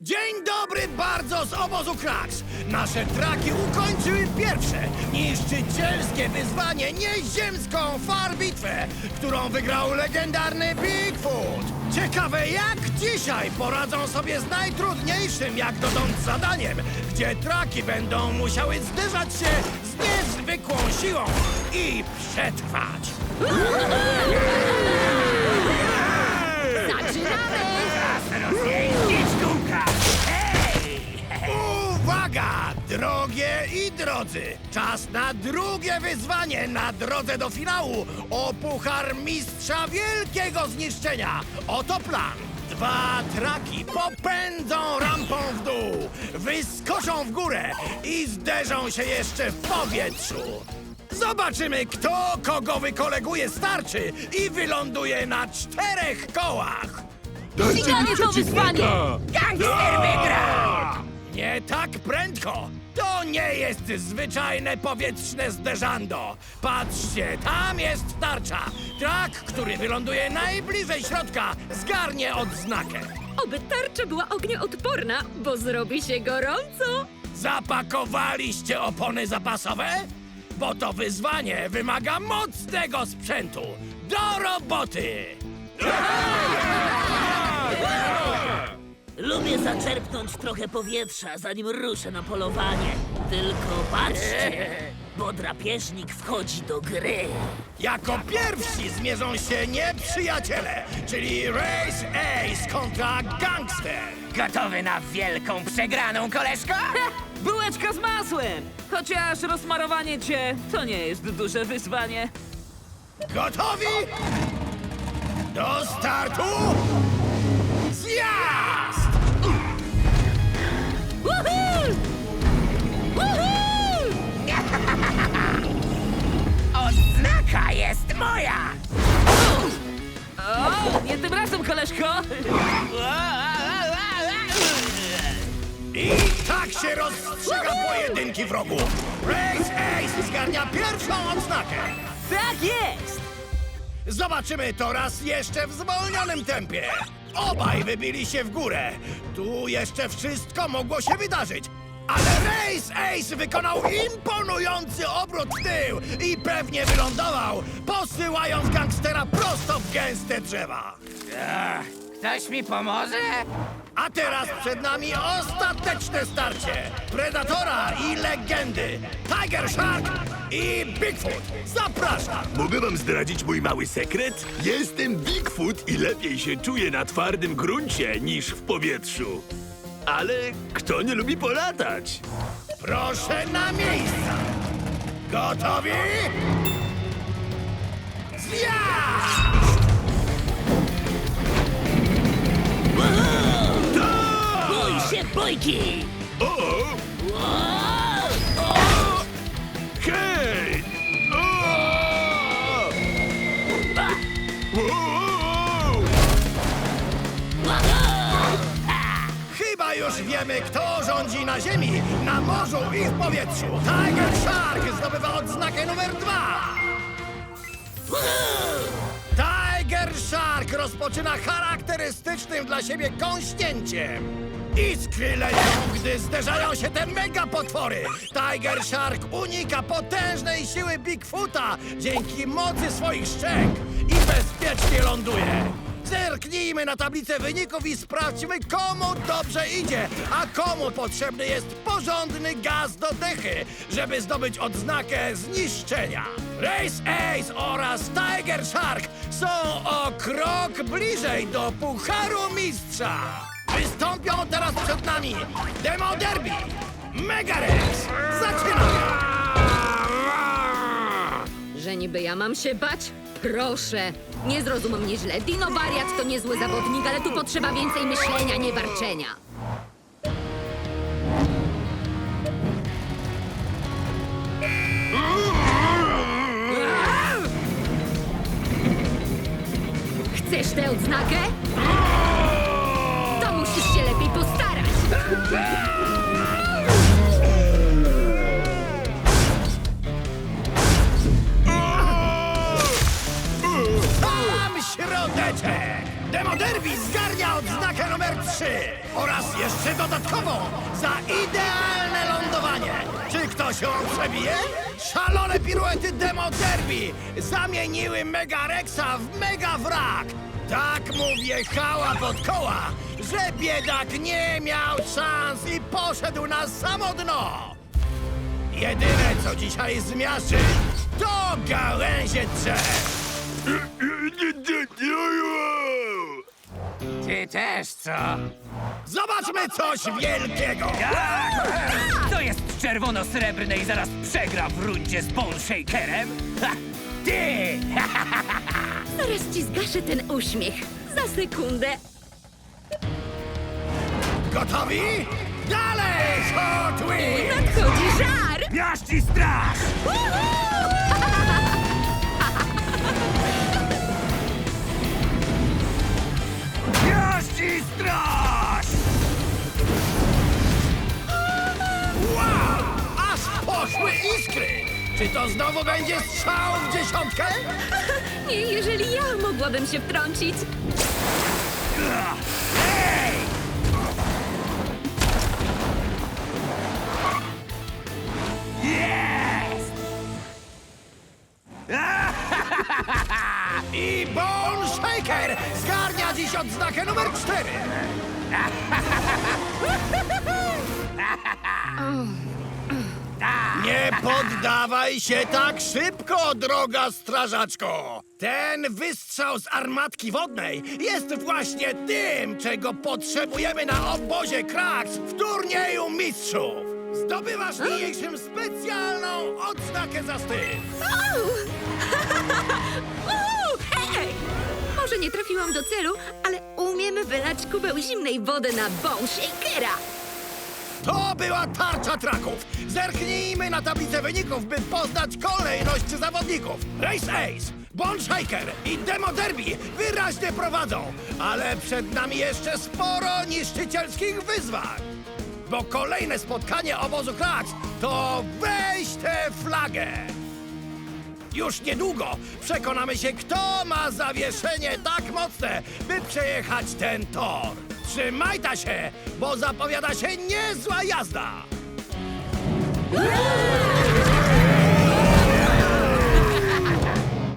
Dzień dobry bardzo z obozu Kraks! Nasze traki ukończyły pierwsze, niszczycielskie wyzwanie nieziemską farbitwę, którą wygrał legendarny Bigfoot. Ciekawe jak dzisiaj poradzą sobie z najtrudniejszym jak dotąd zadaniem, gdzie traki będą musiały zderzać się z niezwykłą siłą i przetrwać. Drodzy! Czas na drugie wyzwanie na drodze do finału o Puchar Mistrza Wielkiego Zniszczenia. Oto plan. Dwa traki popędzą rampą w dół, wyskoczą w górę i zderzą się jeszcze w powietrzu. Zobaczymy, kto kogo wykoleguje z tarczy i wyląduje na czterech kołach. Finalnie to wyzwanie! Gangster wygra! Nie tak prędko! To nie jest zwyczajne powietrzne zderzando. Patrzcie, tam jest tarcza. Trak, który wyląduje najbliżej środka, zgarnie odznakę. Oby tarcza była ognioodporna, bo zrobi się gorąco. Zapakowaliście opony zapasowe? Bo to wyzwanie wymaga mocnego sprzętu. Do roboty! Lubię zaczerpnąć trochę powietrza, zanim ruszę na polowanie. Tylko patrzcie, bo drapieżnik wchodzi do gry. Jako pierwsi zmierzą się nieprzyjaciele, czyli Race Ace kontra Gangster. Gotowy na wielką przegraną, koleżko? Bułeczka z masłem! Chociaż rozmarowanie cię to nie jest duże wyzwanie. Gotowi? Do startu! Zjazd! Jest moja! O, nie tym razem, koleżko! I tak się rozstrzyga pojedynki wrogów. Race Ace zgarnia pierwszą odznakę. Tak jest! Zobaczymy to raz jeszcze w zwolnionym tempie. Obaj wybili się w górę. Tu jeszcze wszystko mogło się wydarzyć. Ale Race Ace wykonał imponujący obrót w tył i pewnie wylądował, posyłając gangstera prosto w gęste drzewa. Ktoś mi pomoże? A teraz przed nami ostateczne starcie Predatora i legendy Tiger Shark i Bigfoot Zapraszam! Mogę wam zdradzić mój mały sekret? Jestem Bigfoot i lepiej się czuję na twardym gruncie niż w powietrzu. Ale kto nie lubi polatać? Proszę na miejsca! Gotowi? Zjazd! Bój się bójki! O! Chyba już wiemy, kto rządzi na ziemi, na morzu i w powietrzu Tiger Shark zdobywa odznakę numer dwa Tiger Shark rozpoczyna charakterystycznym dla siebie kąśnięciem. Iskry lecą, gdy zderzają się te mega potwory. Tiger Shark unika potężnej siły Bigfoota dzięki mocy swoich szczęk i bezpiecznie ląduje. Zerknijmy na tablicę wyników i sprawdźmy, komu dobrze idzie, a komu potrzebny jest porządny gaz do dechy, żeby zdobyć odznakę zniszczenia. Race Ace oraz Tiger Shark są o krok bliżej do Pucharu Mistrza. Wystąpią teraz przed nami Demo Derby, Mega Rex. Zaczynamy! Że niby ja mam się bać? Proszę! Nie zrozum mnie źle. Dino Wariat to niezły zawodnik, ale tu potrzeba więcej myślenia, nie warczenia. Oraz jeszcze dodatkowo za idealne lądowanie. Czy ktoś ją przebije? Szalone piruety Demo Derby zamieniły Mega Rexa w Mega Wrak. Tak mu wjechała pod koła, że biedak nie miał szans i poszedł na samo dno. Jedyne, co dzisiaj zmiażdży, to gałęzie drzew. Ty też, co? Zobaczmy coś wielkiego! To jest czerwono-srebrny i zaraz przegra w rundzie z Bone Shakerem? Ha! Ty! Zaraz ci zgaszę ten uśmiech. Za sekundę. Gotowi? Dalej, Hot Wheels! Nadchodzi żar! Miaści straż! Miaści Czy to znowu będzie strzał w dziesiątkę? Nie, jeżeli ja mogłabym się wtrącić. I Bone Shaker zgarnia dziś odznakę numer cztery! Nie poddawaj się tak szybko, droga strażaczko! Ten wystrzał z armatki wodnej jest właśnie tym, czego potrzebujemy na obozie Kraks w turnieju mistrzów! Zdobywasz niniejszym specjalną odznakę za styl! Uuu, hej! Może nie trafiłam do celu, ale umiemy wylać kubeł zimnej wody na Bone Shakera. To była tarcza traków. Zerknijmy na tablicę wyników, by poznać kolejność zawodników. Race Ace, Bone Shaker i Demo Derby wyraźnie prowadzą, ale przed nami jeszcze sporo niszczycielskich wyzwań. Bo kolejne spotkanie obozu Kraks to weź tę flagę. Już niedługo przekonamy się, kto ma zawieszenie tak mocne, by przejechać ten tor. Trzymaj ta się, bo zapowiada się niezła jazda.